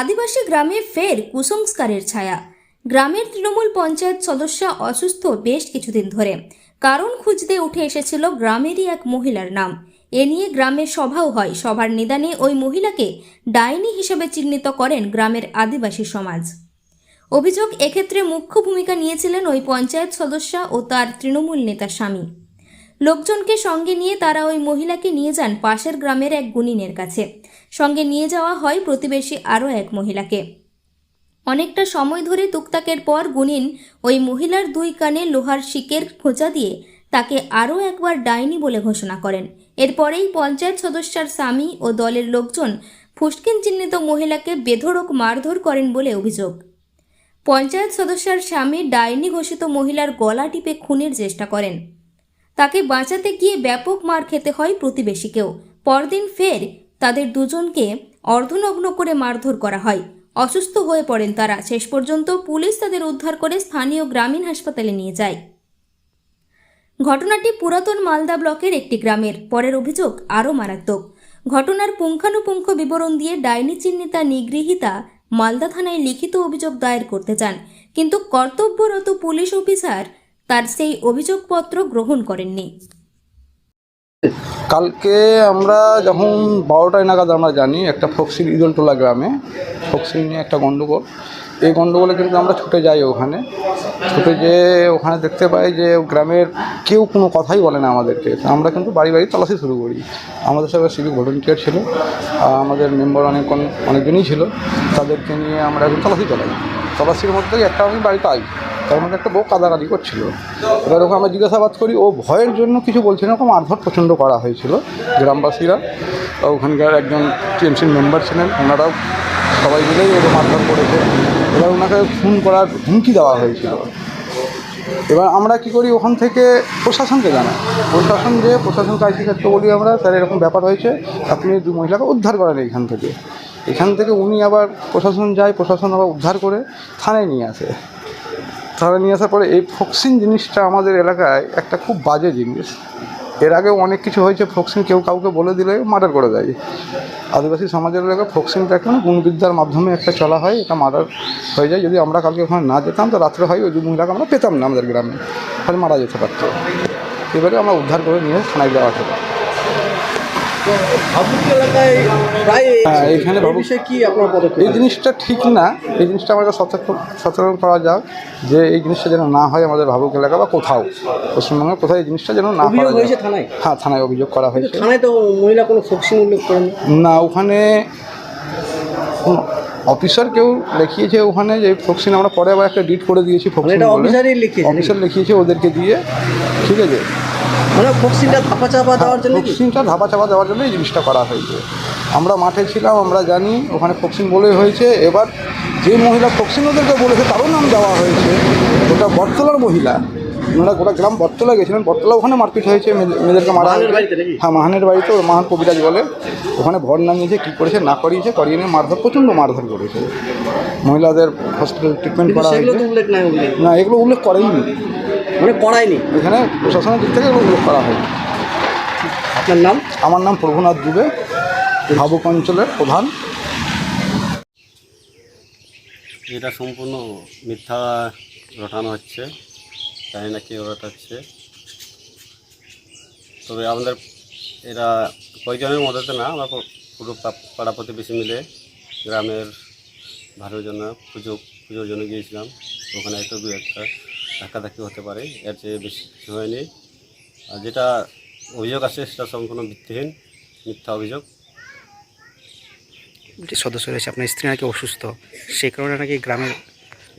আদিবাসী গ্রামে ফের কুসংস্কারের ছায়া। গ্রামের তৃণমূল পঞ্চায়েত সদস্য অসুস্থ বেশ কিছুদিন ধরে। কারণ খুঁজতে উঠে এসেছিল গ্রামেরই এক মহিলার নাম। এ নিয়ে গ্রামে সভাও হয়। সভার নিদানে ওই মহিলাকে ডাইনি হিসেবে চিহ্নিত করেন গ্রামের আদিবাসী সমাজ। অভিযোগ এক্ষেত্রে মুখ্য ভূমিকা নিয়েছিলেন ওই পঞ্চায়েত সদস্য ও তার তৃণমূল নেতা স্বামী। লোকজনকে সঙ্গে নিয়ে তারা ওই মহিলাকে নিয়ে যান পাশের গ্রামের এক গুনিনের কাছে। সঙ্গে নিয়ে যাওয়া হয় প্রতিবেশী আরও এক মহিলাকে। অনেকটা সময় ধরে তুকতাকের পর গুনিন ওই মহিলার দুই কানে লোহার শিকের খোঁচা দিয়ে তাকে আরও একবার ডাইনি বলে ঘোষণা করেন। এরপরেই পঞ্চায়েত সদস্যার স্বামী ও দলের লোকজন ফুসকিন চিহ্নিত মহিলাকে বেধড়ক মারধর করেন বলে অভিযোগ। পঞ্চায়েত সদস্যার স্বামী ডাইনি ঘোষিত মহিলার গলা টিপে খুনের চেষ্টা করেন। তাকে বাঁচাতে গিয়ে ব্যাপক মার খেতে হয় প্রতিবেশীকেও। পরদিন ফের তাদের দুজনকে অর্ধনগ্ন করে মারধর করা হয়। অসুস্থ হয়ে পড়েন তারা। শেষ পর্যন্ত পুলিশ তাদের উদ্ধার করে স্থানীয় গ্রামীণ হাসপাতালে নিয়ে যায়। ঘটনাটি পুরাতন মালদা ব্লকের একটি গ্রামের। পরের অভিযোগ আরও মারাত্মক। ঘটনার পুঙ্খানুপুঙ্খ বিবরণ দিয়ে ডাইনি চিহ্নিতা নিগৃহীতা মালদা থানায় লিখিত অভিযোগ দায়ের করতে চান। কিন্তু কর্তব্যরত পুলিশ অফিসার তার সেই অভিযোগপত্র গ্রহণ করেননি। কালকে আমরা যখন বারোটায় নাগাদ আমরা জানি একটা ফক্সিল ইদলটোলা গ্রামে ফক্সিল নিয়ে একটা গণ্ডগোল। এই গণ্ডগোলে কিন্তু আমরা ছুটে যাই ওখানে। ছুটে যেয়ে ওখানে দেখতে পাই যে গ্রামের কেউ কোনো কথাই বলে না আমাদেরকে। আমরা কিন্তু বাড়ি বাড়ি তল্লাশি শুরু করি। আমাদের সঙ্গে সিভিক ভলেন্টিয়ার ছিল আমাদের মেম্বার অনেক অনেকজনই ছিল। তাদেরকে নিয়ে আমরা এখন তলাশি চালাই। তলাশির মধ্যে একটা আমি বাড়ি পাই তার মধ্যে একটা বউ কাদাকাদি করছিল। এবার ওকে আমরা জিজ্ঞাসাবাদ করি, ও ভয়ের জন্য কিছু বলছে না? ওরকম মারধর প্রচণ্ড করা হয়েছিল। গ্রামবাসীরা, ওখানকার একজন টিএমসির মেম্বার ছিলেন, ওনারাও সবাই মিলেই ওকে মারধর করেছে। ওনাকে খুন করার হুমকি দেওয়া হয়েছিল। এবার আমরা কি করি, ওখান থেকে প্রশাসনকে জানাই। প্রশাসন যে প্রশাসনকে আইসি ক্ষেত্রে বলি আমরা, স্যার এরকম ব্যাপার হয়েছে, আপনি দু মহিলাকে উদ্ধার করেন এখান থেকে। এখান থেকে উনি আবার প্রশাসন যায়, প্রশাসন আবার উদ্ধার করে থানায় নিয়ে আসে। থানায় নিয়ে আসার পরে এই ফক্সিন জিনিসটা আমাদের এলাকায় একটা খুব বাজে জিনিস। এর আগেও অনেক কিছু হয়েছে, ফোক্সিং কেউ কাউকে বলে দিলে মার্ডার করে দেয়। আদিবাসী সমাজের এলাকায় ফোক্সিংটা একটা গুণবিদ্যার মাধ্যমে একটা চলা হয়, এটা মার্ডার হয়ে যায়। যদি আমরা কালকে ওখানে না যেতাম, তো রাত্রে হয় ওই মহিলাকে আমরা পেতাম না আমাদের গ্রামে। তাহলে মারা যেতে পারতো। এবারে আমরা উদ্ধার করে নিয়ে থানায় দেওয়া হলো ভাবুক এলাকায় প্রায় হ্যাঁ, এখানে এই জিনিসটা ঠিক না। এই জিনিসটা আমাকে সচেতন সচেতন করা যাক যে এই জিনিসটা যেন না হয় আমাদের ভাবুক এলাকা বা কোথাও পশ্চিমবঙ্গে কোথাও এই জিনিসটা যেন না করা হয়েছে থানায়? হ্যাঁ থানায় অভিযোগ করা হয়েছে। থানায় তো মহিলা কোনো ফক্সিং উল্লেখ করেন না। ওখানে অফিসার কেউ লিখিয়েছে ওখানে যে ফক্সিন আমরা পরে আবার একটা ডিট করে দিয়েছি মানে ফক্সিন অফিসার লিখিয়েছে ওদেরকে দিয়ে। ঠিক আছে মানে ফক্সিংটা ধাপা চাপা দেওয়ার জন্য কি? ফক্সিনটা ধাপা চাপা দেওয়ার জন্য এই জিনিসটা করা হয়েছে। আমরা মাঠে ছিলাম আমরা জানি ওখানে ফক্সিন বলে হয়েছে। এবার যে মহিলা ফক্সিন ওদেরকে বলেছে তারও নাম দেওয়া হয়েছে। ওটা বটতলার মহিলা। ওনারা গোটা গ্রাম বটতলা গেছিলেন। বটতলা ওখানে মারপিট হয়েছে মেয়েদের- মেয়েদেরকে মারা? হ্যাঁ মাহানের বাড়িতে ওর মাহান কবিরাজ বলে। ওখানে ভর নামিয়েছে কী করেছে না করিয়েছে করিয়ে নিয়ে মারধর প্রচণ্ড মারধর করেছে। মহিলাদের হসপিটাল ট্রিটমেন্ট করা হয়েছে। না এগুলো উল্লেখ করেইনি। মানে করায়নি। এখানে প্রশাসনের দিক থেকে উল্লেখ করা হয় আপনার নাম? আমার নাম প্রভুনাথ দুবে ভাবুক অঞ্চলের প্রধান। এটা সম্পূর্ণ মিথ্যা রটানো হচ্ছে জানি না কে রটাচ্ছে তবে আমাদের এরা কয়েকজনের মধ্যে না আমরা পুরো পাড়া প্রতিবেশী মিলে গ্রামের ভালোর জন্য পুজো পুজোর জন্য গিয়েছিলাম। ওখানে একটা দু একটা। ধাক্কাধাক্কি হতে পারে এর চেয়ে বেশি কিছু হয়নি। আর যেটা অভিযোগ আছে সেটা সম্পূর্ণ ভিত্তিহীন মিথ্যা অভিযোগ। যে সদস্য রয়েছে আপনার স্ত্রী নাকি অসুস্থ? সেই কারণে নাকি গ্রামের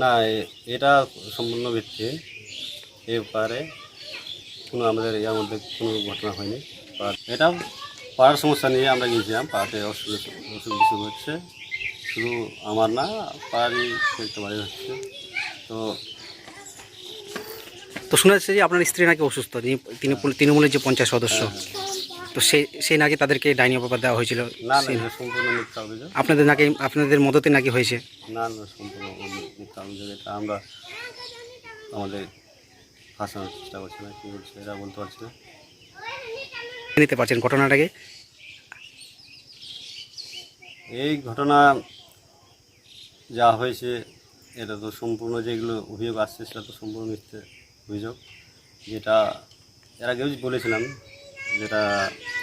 না এটা সম্পূর্ণ ভিত্তিহীন। এ ব্যাপারে কোনো আমাদের ইয়ার মধ্যে কোনো ঘটনা হয়নি। আর এটা পাড়ার সমস্যা নিয়ে আমরা গিয়েছিলাম পাড়াতে অসুখ অসুখ বিসুখ হচ্ছে। শুধু আমার না পাড়ারই একটা বাড়ি হচ্ছে। তো তো শোনা যাচ্ছে যে আপনার স্ত্রী নাকি অসুস্থ তিনি তৃণমূলের যে পঞ্চায়েত সদস্য। তো সে সেই নাকি তাদেরকে ডাইনি অপবাদ দেওয়া হয়েছিল। সেই- আপনাদের নাকি আপনাদের মদতে নাকি হয়েছে? না না সম্পূর্ণ এটা আমরা আমাদের ফাঁসানোর চেষ্টা করছি না কী বলছে এটা বলতে পারছি না। নিতে পারছেন ঘটনাটাকে? এই ঘটনা যা হয়েছে এটা তো সম্পূর্ণ যেগুলো অভিযোগ আসছে সেটা তো সম্পূর্ণ মিথ্যে। অভিযোগ যেটা এর আগেও বলেছিলাম যেটা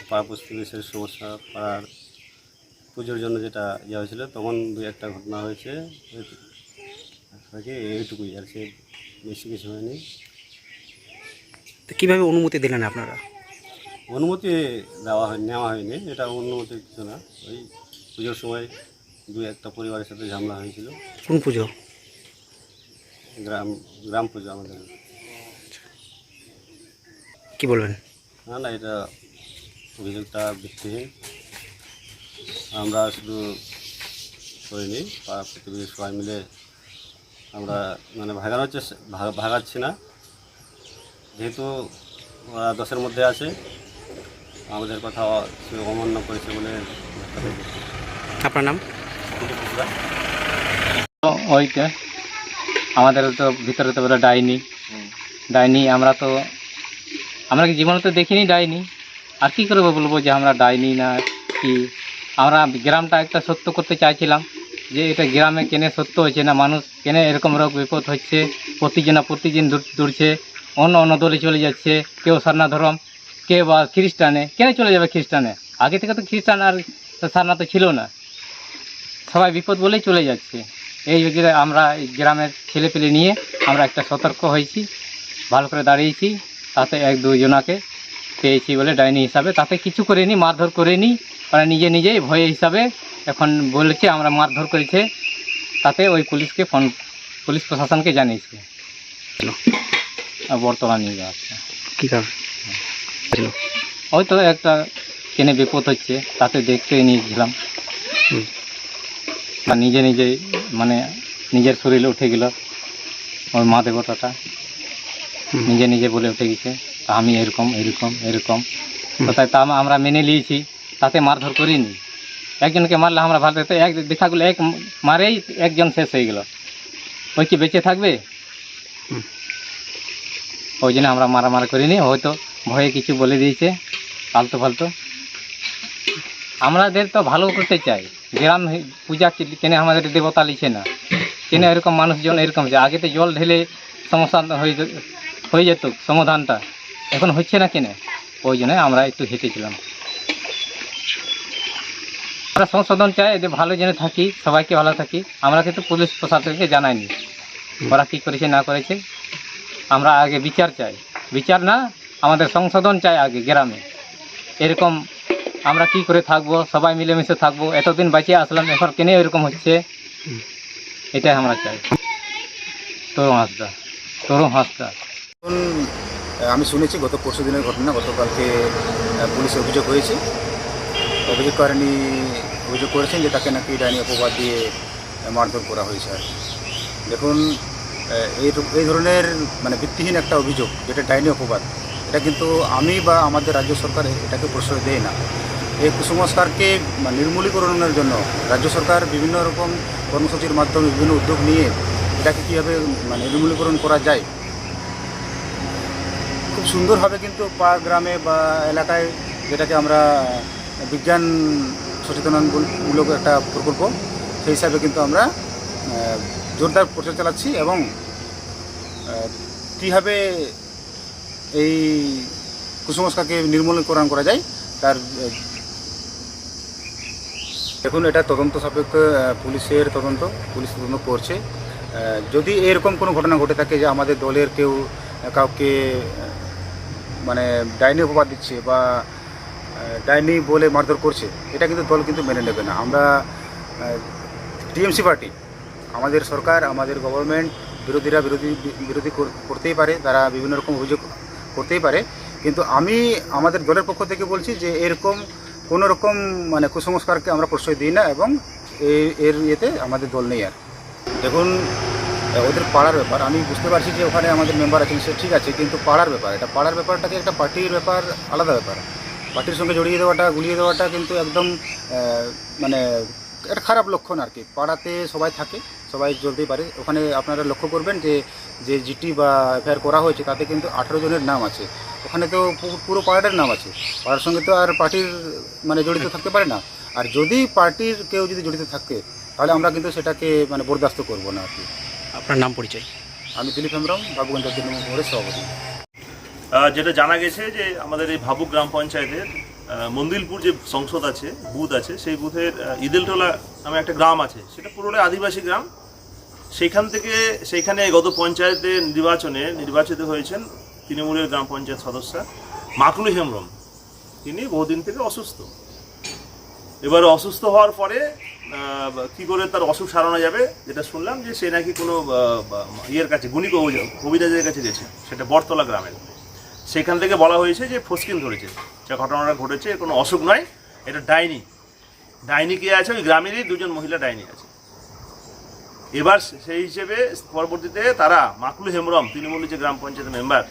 পাড়া প্রতিবেশের সমস্যা পাড়ার পুজোর জন্য যেটা ইয়ে হয়েছিল তখন দুই একটা ঘটনা হয়েছে। এইটুকুই আর সে বেশি কিছু হয়নি। তো কীভাবে অনুমতি দিলেন আপনারা? অনুমতি দেওয়া হয় নেওয়া হয়নি এটা অনুমতি কিছু না। ওই পুজোর সময় দুই একটা পরিবারের সাথে ঝামেলা হয়েছিল। কোন পুজো? গ্রাম গ্রাম পুজো আমাদের। কি বলবেন? না না এটা অভিযোগটা ভিত্তিহীন। আমরা শুধু করিনি পাড়া প্রতিবেশী সবাই মিলে আমরা মানে ভাগানোর চেষ্টা ভাগাচ্ছি না। যেহেতু ওরা দশের মধ্যে আছে আমাদের কথা সে অমান্য করেছে বলে আপনার নাম? ওইটা আমাদের তো ভিতরে তো বলে ডাইনি। ডাইনি আমরা তো আমরা কি জীবনে তো দেখিনি ডাইনি? আর কি করব বলব যে আমরা ডাইনি না, কি? আমরা গ্রামটা একটা সত্য করতে চাইছিলাম যে এটা গ্রামে কেনে সত্য হয়েছে না, মানুষ কেনে এরকম রোগ বিপদ হচ্ছে প্রতিজনা প্রতিদিন দূরছে, অন্য অন্য দলে চলে যাচ্ছে, কেউ সারনা ধরম, কেউ বা খ্রিস্টানে, কেন চলে যাবে খ্রিস্টানে? আগে থেকে তো খ্রিস্টান আর সারনা তো ছিল না। সবাই বিপদ বলেই চলে যাচ্ছে। এই আমরা গ্রামের ছেলেপেলে নিয়ে আমরা একটা সতর্ক হয়েছি, ভালো করে দাঁড়িয়েছি। তাতে এক দুজনাকে পেয়েছি বলে ডাইনি হিসাবে। তাতে কিছু করিনি মারধর করিনি। ওরা নিজে নিজেই ভয়ে হিসাবে এখন বলেছে আমরা মারধর করেছে। তাতে ওই পুলিশকে ফোন পুলিশ প্রশাসনকে জানিয়েছে। আর বর্তমান নিয়ে যাচ্ছে কী কারণ? ছিল। ওই তো একটা কেনে বিপদ হচ্ছে তাতে দেখতে নিয়েছিলাম। নিজে নিজেই মানে নিজের শরীরে উঠে গেল ওই মা দেবতাটা। নিজে নিজে বলে উঠে গেছে তা আমি এরকম এরকম এরকম। তো তাই তা আমরা মেনে নিয়েছি তাতে মারধর করিনি। একজনকে মারলে আমরা ভালো তো এক দেখা গেলো এক মারেই একজন শেষ হয়ে গেল। ওই কি বেঁচে থাকবে? ওই জন্য আমরা মারামারি করিনি হয়তো ভয়ে কিছু বলে দিয়েছে ফালতু ফালতু। আমাদের তো ভালো করতে চাই। গ্রাম পূজা কেন আমাদের দেবতা লিছে না। কেন এরকম মানুষজন এরকম যে আগে তো জল ঢেলে সমস্যা হয়ে হয়ে যেত সমাধানটা। এখন হচ্ছে না কেন? ওই জন্য আমরা একটু হেঁটেছিলাম। আমরা সংশোধন চাই যে ভালো যেন থাকি সবাইকে ভালো থাকি। আমরা কিন্তু পুলিশ প্রশাসনকে জানাইনি। ওরা কী করেছে না করেছে আমরা আগে বিচার চাই। বিচার না আমাদের সংশোধন চাই আগে গ্রামে। এরকম আমরা কি করে থাকব সবাই মিলেমিশে থাকব এতদিন বাঁচিয়ে আসলাম এখন কেন এরকম হচ্ছে? এটাই আমরা চাই। তরুণ হাসদা তরুণ হাসদা। আমি শুনেছি গত পরশু দিনের ঘটনা, গতকালকে পুলিশে অভিযোগ হয়েছে। অভিযোগ অভিযোগকারিণী অভিযোগ করেছেন যে তাকে নাকি ডাইনি অপবাদ দিয়ে মারধর করা হয়েছে আর দেখুন এই এই ধরনের মানে ভিত্তিহীন একটা অভিযোগ, যেটা ডাইনি অপবাদ, এটা কিন্তু আমি বা আমাদের রাজ্য সরকার এটাকে প্রশ্রয় দেয় না। এই কুসংস্কারকে নির্মূলীকরণের জন্য রাজ্য সরকার বিভিন্ন রকম কর্মসূচির মাধ্যমে বিভিন্ন উদ্যোগ নিয়ে এটাকে কীভাবে মানে নির্মূলীকরণ করা যায় খুব সুন্দরভাবে কিন্তু পাড়া গ্রামে বা এলাকায় যেটাকে আমরা বিজ্ঞান সচেতনমূলক একটা প্রকল্প, সেই হিসাবে কিন্তু আমরা জোরদার প্রচার চালাচ্ছি এবং কীভাবে এই কুসংস্কারকে নির্মূলীকরণ করা যায় তার দেখুন এটা তদন্ত সাপেক্ষ পুলিশের তদন্ত, পুলিশ তদন্ত করছে। যদি এরকম কোনো ঘটনা ঘটে থাকে যে আমাদের দলের কেউ কাউকে মানে ডাইনি উপবাদ দিচ্ছে বা ডাইনি বলে মারধর করছে, এটা কিন্তু দল কিন্তু মেনে নেবে না। আমরা টিএমসি পার্টি, আমাদের সরকার, আমাদের গভর্নমেন্ট বিরোধীরা বিরোধী বিরোধী করতেই পারে, তারা বিভিন্ন রকম অভিযোগ করতেই পারে। কিন্তু আমি আমাদের দলের পক্ষ থেকে বলছি যে এরকম কোনো রকম মানে কুসংস্কারকে আমরা প্রশ্রয় দিই না এবং এর ইয়েতে আমাদের দল নেই আর। দেখুন ওদের পাড়ার ব্যাপার। আমি বুঝতে পারছি যে ওখানে আমাদের মেম্বার আছেন, সে ঠিক আছে, কিন্তু পাড়ার ব্যাপার, এটা পাড়ার ব্যাপারটাকে একটা পার্টির ব্যাপার, আলাদা ব্যাপার? পার্টির সঙ্গে জড়িয়ে দেওয়াটা, গুলিয়ে দেওয়াটা কিন্তু একদম মানে একটা খারাপ লক্ষণ আর কি। পাড়াতে সবাই থাকে, সবাই চলতেই পারে। ওখানে আপনারা লক্ষ্য করবেন যে যে জিটি বা এফআইআর করা হয়েছে, তাতে কিন্তু আঠেরো জনের নাম আছে। ওখানে তো পুরো পাড়াটার নাম আছে। পাড়ার সঙ্গে তো আর পার্টির মানে জড়িত থাকতে পারে না। আর যদি পার্টির কেউ যদি জড়িত থাকে, তাহলে আমরা কিন্তু সেটাকে মানে বরদাস্ত করব না আর কি। আপনার নাম পরিচয়? আমি দিলীপ হেমব্রম বাবুগঞ্জ তৃণমূল কংগ্রেস সভাপতি। যেটা জানা গেছে যে আমাদের এই ভাবুক গ্রাম পঞ্চায়েতের মন্দিলপুর যে সংসদ আছে বুথ আছে সেই বুথের ইদেলটোলা নামে একটা গ্রাম আছে। সেটা পুরোটাই আদিবাসী গ্রাম। সেইখান থেকে সেইখানে গত পঞ্চায়েতের নির্বাচনে নির্বাচিত হয়েছেন তৃণমূলের গ্রাম পঞ্চায়েত সদস্য মাকলু হেমব্রম। তিনি বহুদিন থেকে অসুস্থ। এবার অসুস্থ হওয়ার পরে কি করে তার অসুখ সারানো যাবে, যেটা শুনলাম যে সে নাকি কোনো ইয়ের কাছে গুণী কবি- কবিরাজের কাছে গেছে, সেটা বটতলা গ্রামের। সেখান থেকে বলা হয়েছে যে ফসকিন ধরেছে। যে ঘটনাটা ঘটেছে কোনো অসুখ নয়, এটা ডাইনি। ডাইনি কে আছে? ওই গ্রামেরই দুজন মহিলা ডাইনি আছে। এবার সেই হিসেবে পরবর্তীতে তারা মাকলু হেমরম তৃণমূলের যে গ্রাম পঞ্চায়েত মেম্বার,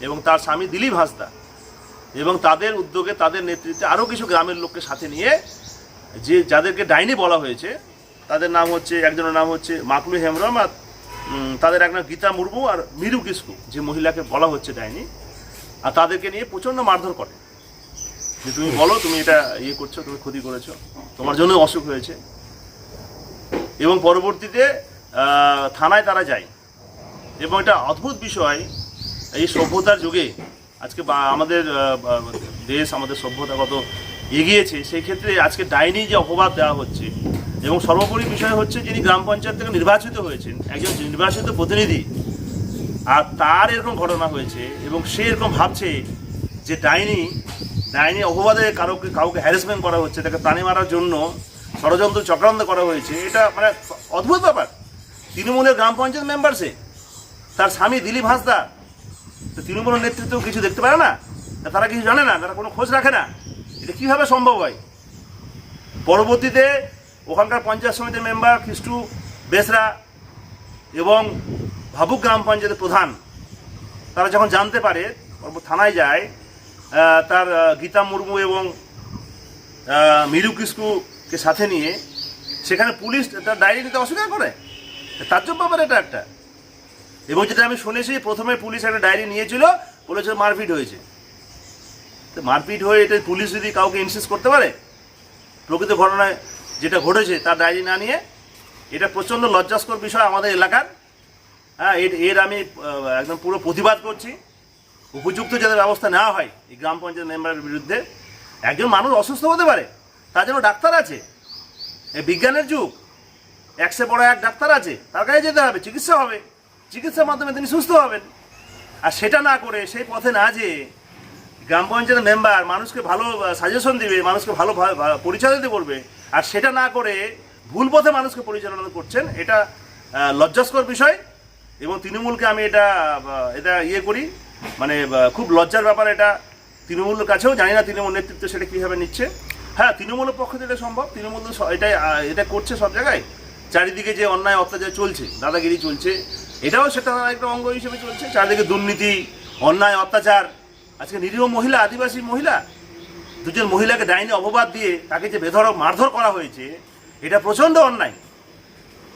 এবং তার স্বামী দিলীপ হাসদা, এবং তাদের উদ্যোগে তাদের নেতৃত্বে আরও কিছু গ্রামের লোককে সাথে নিয়ে যে যাদেরকে ডাইনি বলা হয়েছে, তাদের নাম হচ্ছে, একজনের নাম হচ্ছে মাকলু হেমরম আর তাদের এক নাম গীতা মুর্মু আর মিরু কিস্কু, যে মহিলাকে বলা হচ্ছে ডাইনি। আর তাদেরকে নিয়ে প্রচণ্ড মারধর করে। যে তুমি বলো, তুমি এটা ইয়ে করছ, তুমি ক্ষতি করেছ, তোমার জন্য অসুখ হয়েছে। এবং পরবর্তীতে থানায় তারা যায়। এবং এটা অদ্ভুত বিষয়, এই সভ্যতার যুগে, আজকে আমাদের দেশ, আমাদের সভ্যতা কত এগিয়েছে, সেই ক্ষেত্রে আজকে ডাইনি যে অপবাদ দেওয়া হচ্ছে, এবং সর্বোপরি বিষয় হচ্ছে যিনি গ্রাম পঞ্চায়েত থেকে নির্বাচিত হয়েছেন, একজন নির্বাচিত প্রতিনিধি, আর তার এরকম ঘটনা হয়েছে, এবং সে এরকম ভাবছে যে ডাইনি ডাইনি অপবাদে কারোকে, কাউকে হ্যারাসমেন্ট করা হচ্ছে, তাকে প্রাণী মারার জন্য ষড়যন্ত্র চক্রান্ত করা হয়েছে, এটা মানে অদ্ভুত ব্যাপার। তৃণমূলের গ্রাম পঞ্চায়েত মেম্বার সে তার স্বামী দিলীপ হাঁসদা, তো তৃণমূলের নেতৃত্ব কিছু দেখতে পারে না? তারা কিছু জানে না, তারা কোনো খোঁজ রাখে না? এটা কীভাবে সম্ভব হয়? পরবর্তীতে ওখানকার পঞ্চায়েত সমিতির মেম্বার খ্রিস্টু বেসরা এবং ভাবুক গ্রাম পঞ্চায়েতের প্রধান, তারা যখন জানতে পারে থানায় যায় তার গীতা মুর্মু এবং মিরু কিস্কুকে সাথে নিয়ে সেখানে পুলিশ তার ডায়েরি নিতে অস্বীকার করে। তাজ্জব ব্যাপার এটা একটা। এবং যেটা আমি শুনেছি, প্রথমে পুলিশ একটা ডায়েরি নিয়েছিল বলেছে মারপিট হয়েছে। মারপিট হয়ে এটা পুলিশ যদি কাউকে ইনসিস্ট করতে পারে, প্রকৃত ঘটনায় যেটা ঘটেছে তার ডায়েরি না নিয়ে, এটা প্রচণ্ড লজ্জাস্কর বিষয় আমাদের এলাকার। হ্যাঁ এর এর আমি একদম পুরো প্রতিবাদ করছি। উপযুক্ত যাতে ব্যবস্থা নেওয়া হয় এই গ্রাম পঞ্চায়েত মেম্বারের বিরুদ্ধে, একজন মানুষ অসুস্থ হতে পারে, তার জন্য ডাক্তার আছে। এই বিজ্ঞানের যুগ একশো বড় এক ডাক্তার আছে, তার কাছে যেতে হবে, চিকিৎসা হবে। চিকিৎসার মাধ্যমে তিনি সুস্থ হবেন। আর সেটা না করে, সেই পথে না যেয়ে গ্রাম পঞ্চায়েতের মেম্বার মানুষকে ভালো সাজেশন দিবে, মানুষকে ভালো পরিচয় দিতে বলবে। আর সেটা না করে ভুল পথে মানুষকে পরিচালনা করছেন, এটা লজ্জাস্কর বিষয়। এবং তৃণমূলকে আমি এটা এটা ইয়ে করি। মানে খুব লজ্জার ব্যাপার এটা। তৃণমূলের কাছেও জানি না তৃণমূল নেতৃত্ব সেটা কীভাবে নিচ্ছে। হ্যাঁ তৃণমূলের পক্ষ এটা সম্ভব। তৃণমূল এটাই এটা করছে সব জায়গায়। চারিদিকে যে অন্যায় অত্যাচার চলছে, দাদাগিরি চলছে, এটাও সেটা একটা অঙ্গ হিসেবে চলছে। চারিদিকে দুর্নীতি, অন্যায়, অত্যাচার আজকে নিরীহ মহিলা, আদিবাসী মহিলা, দুজন মহিলাকে ডাইনি অপবাদ দিয়ে তাকে যে বেধরক মারধর করা হয়েছে, এটা প্রচণ্ড অন্যায়।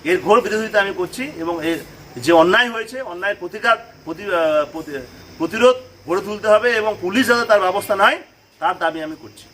এর ঘোর বিরোধিতা আমি করছি এবং এর যে অন্যায় হয়েছে, অন্যায়ের প্রতিকার, প্রতি প্রতি- প্রতিরোধ গড়ে তুলতে হবে এবং পুলিশ যাতে তার ব্যবস্থা নয়, তার দাবি আমি করছি।